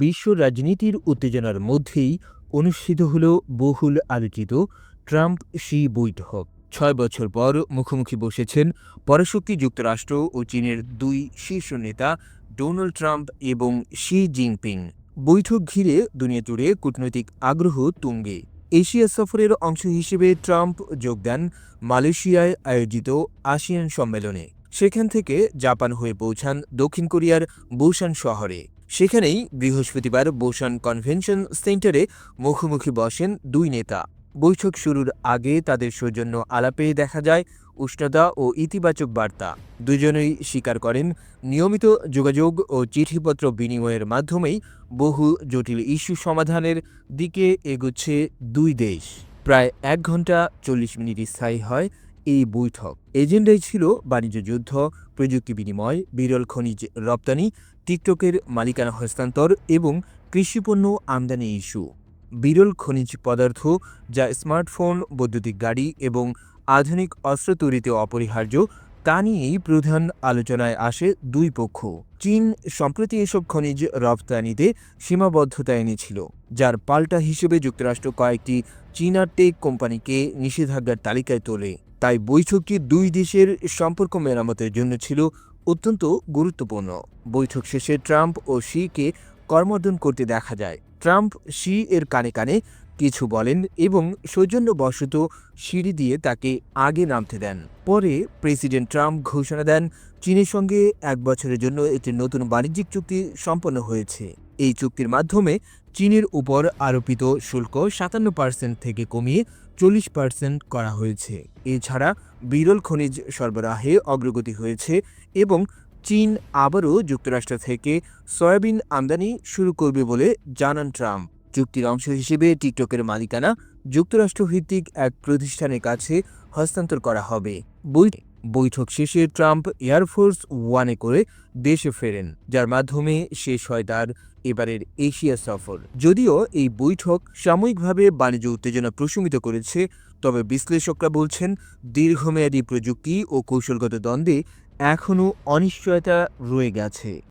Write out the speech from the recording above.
বিশ্ব রাজনীতির উত্তেজনার মধ্যেই অনুষ্ঠিত হল বহুল আলোচিত ট্রাম্প শি বৈঠক। ছয় বছর পর মুখোমুখি বসেছেন পরাশক্তি যুক্তরাষ্ট্র ও চীনের দুই শীর্ষ নেতা ডোনাল্ড ট্রাম্প এবং শি জিনপিং। বৈঠক ঘিরে দুনিয়া জুড়ে কূটনৈতিক আগ্রহ তুঙ্গে। এশিয়া সফরের অংশ হিসেবে ট্রাম্প যোগ দেন মালয়েশিয়ায় আয়োজিত আসিয়ান সম্মেলনে। সেখান থেকে জাপান হয়ে পৌঁছান দক্ষিণ কোরিয়ার বুসান শহরে। সেখানেই বৃহস্পতিবার বোসান কনভেনশন সেন্টারে মুখোমুখি বসেন দুই নেতা। বৈঠক শুরুর আগে তাদের সৌজন্য আলাপে দেখা যায় উষ্ণতা ও ইতিবাচক বার্তা। দুজনেই স্বীকার করেন, নিয়মিত যোগাযোগ ও চিঠিপত্র বিনিময়ের মাধ্যমেই বহু জটিল ইস্যু সমাধানের দিকে এগোচ্ছে দুই দেশ। প্রায় এক ঘণ্টা চল্লিশ মিনিট স্থায়ী হয় এই বৈঠক। এজেন্ডায় ছিল বাণিজ্য যুদ্ধ, প্রযুক্তি বিনিময়, বিরল খনিজ রপ্তানি, টিকটকের মালিকানা হস্তান্তর এবং কৃষিপণ্য আমদানি ইস্যু। বিরল খনিজ পদার্থ যা স্মার্টফোন, বৈদ্যুতিক গাড়ি এবং আধুনিক অস্ত্র তৈরিতে অপরিহার্য, তা নিয়েই প্রধান আলোচনায় আসে দুই পক্ষ। চীন সম্প্রতি এসব খনিজ রপ্তানিতে সীমাবদ্ধতা এনেছিল, যার পাল্টা হিসেবে যুক্তরাষ্ট্র কয়েকটি চীনা টেক কোম্পানিকে নিষেধাজ্ঞার তালিকায় তোলে। তাই বৈঠকটি দুই দেশের সম্পর্ক মেরামতের জন্য ছিল অত্যন্ত গুরুত্বপূর্ণ। বৈঠক শেষে ট্রাম্প ও শিকে কর্মর্দন করতে দেখা যায়। ট্রাম্প শি এর কানে কানে কিছু বলেন এবং সৌজন্যবশত সিঁড়ি দিয়ে তাকে আগে নামতে দেন। পরে প্রেসিডেন্ট ট্রাম্প ঘোষণা দেন, চীনের সঙ্গে এক বছরের জন্য একটি নতুন বাণিজ্যিক চুক্তি সম্পন্ন হয়েছে। এই চুক্তির মাধ্যমে চীনের উপর আরোপিত শুল্ক সাতান্ন পার্সেন্ট থেকে কমিয়ে চল্লিশ পার্সেন্ট করা হয়েছে। এছাড়া বিরল খনিজ সরবরাহে অগ্রগতি হয়েছে এবং চীন আবারও যুক্তরাষ্ট্র থেকে সয়াবিন আমদানি শুরু করবে বলে জানান ট্রাম্প। চুক্তির অংশ হিসেবে টিকটকের মালিকানা যুক্তরাষ্ট্রভিত্তিক এক প্রতিষ্ঠানের কাছে হস্তান্তর করা হবে। বৈ- বৈঠক শেষে ট্রাম্প এয়ারফোর্স ওয়ানে করে দেশে ফেরেন, যার মাধ্যমে শেষ হয় তার এবারের এশিয়া সফর। যদিও এই বৈঠক সাময়িকভাবে বাণিজ্য উত্তেজনা প্রশমিত করেছে, তবে বিশ্লেষকরা বলছেন দীর্ঘমেয়াদী প্রযুক্তি ও কৌশলগত দ্বন্দ্বে এখনও অনিশ্চয়তা রয়ে গেছে।